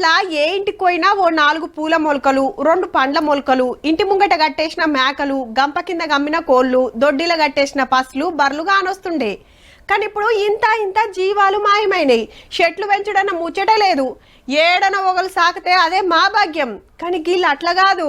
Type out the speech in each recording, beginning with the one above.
అట్లా ఏ ఇంటికి పోయినా ఓ నాలుగు పూల మొలకలు రెండు పండ్ల మొలకలు ఇంటి ముంగట కట్టేసిన మేకలు గంప కింద గమ్మిన కోళ్ళు దొడ్డిల కట్టేసిన పసులు బర్లుగా కానొస్తుండే కానీ ఇప్పుడు ఇంత ఇంత జీవాలు మాయమైనాయి. చెట్లు పెంచడన్న ముచ్చట లేదు. ఏడన ఒకరు సాకితే అదే మా భాగ్యం. కానీ గీళ్ళు అట్లా కాదు.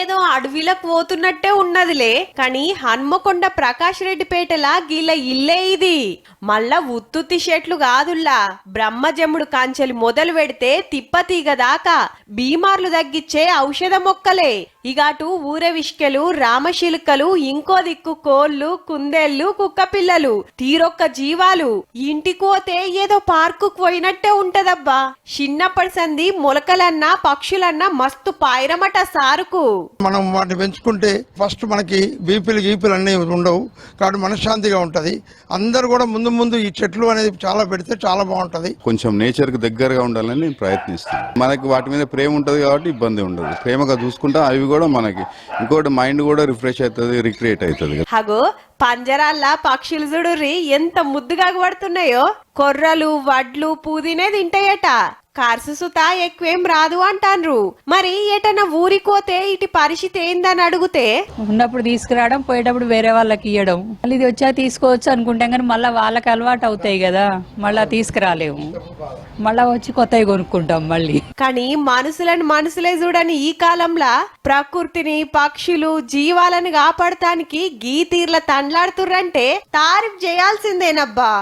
ఏదో అడవిలకు పోతున్నట్టే ఉన్నదిలే. కానీ హన్మకొండ ప్రకాష్ రెడ్డి పేటలా గీల ఇల్లే ఇది. మళ్ళా ఉత్తుత్తి షెట్లు కాదుల్లా. బ్రహ్మజముడు కాంచెలు మొదలు పెడితే తిప్పతీగ దాకా బీమార్లు తగ్గిచ్చే ఔషధ మొక్కలే. ఇగాటు ఊరవిష్కెలు రామశిలుకలు ఇంకో దిక్కు కోళ్ళు కుందేళ్ళు కుక్క పిల్లలు తీరొక్క జీవాలు. ఇంటికి పోతే ఏదో పార్కుకు పోయినట్టే ఉంటదబ్బా. చిన్నప్పటి సంది మొలకలన్నా పక్షులన్నా మస్తు పాయిరమట సారుకు. మనం వాటిని పెంచుకుంటే ఫస్ట్ మనకి బీపీలు గీపీలు అన్నీ ఉండవు. కాబట్టి మనశ్శాంతిగా ఉంటుంది. అందరు కూడా ముందు ముందు ఈ చెట్లు అనేది చాలా పెడితే చాలా బాగుంటుంది. కొంచెం నేచర్కి దగ్గరగా ఉండాలని నేను ప్రయత్నిస్తాను. మనకి వాటి మీద ప్రేమ ఉంటది కాబట్టి ఇబ్బంది ఉండదు. ప్రేమగా చూసుకుంటే అవి కూడా మనకి. ఇంకోటి మైండ్ కూడా రిఫ్రెష్ అవుతుంది రిక్రియేట్ అవుతుంది హగో పంజరాల్లా పక్షులు చూడుర్రి ఎంత ముద్దుగా పడుతున్నాయో. కొర్రలు వడ్లు పుదీనే తింటాయట. కార్సు సుత ఎక్కువేం రాదు అంటాన్రు. మరి ఎటన్నా ఊరికోతే ఇటు పరిస్థితి ఏందని అడిగితే? ఉన్నప్పుడు తీసుకురావడం పోయేటప్పుడు వేరే వాళ్ళకి ఇవ్వడం మళ్ళీ ఇది వచ్చా తీసుకోవచ్చు అనుకుంటాం కానీ మళ్ళీ వాళ్ళకి అలవాటు అవుతాయి కదా మళ్ళీ తీసుకురాలేము. మళ్ళీ వచ్చి కొత్తవి కొనుక్కుంటాం మళ్ళీ. కానీ మనుషులను మనుషులే చూడని ఈ కాలంలో ప్రకృతిని పక్షులు జీవాలను కాపాడటానికి గీ తీర్ల తండ్లాడుతుర్రంటే తారీఫ్ చేయాల్సిందేనబ్బా.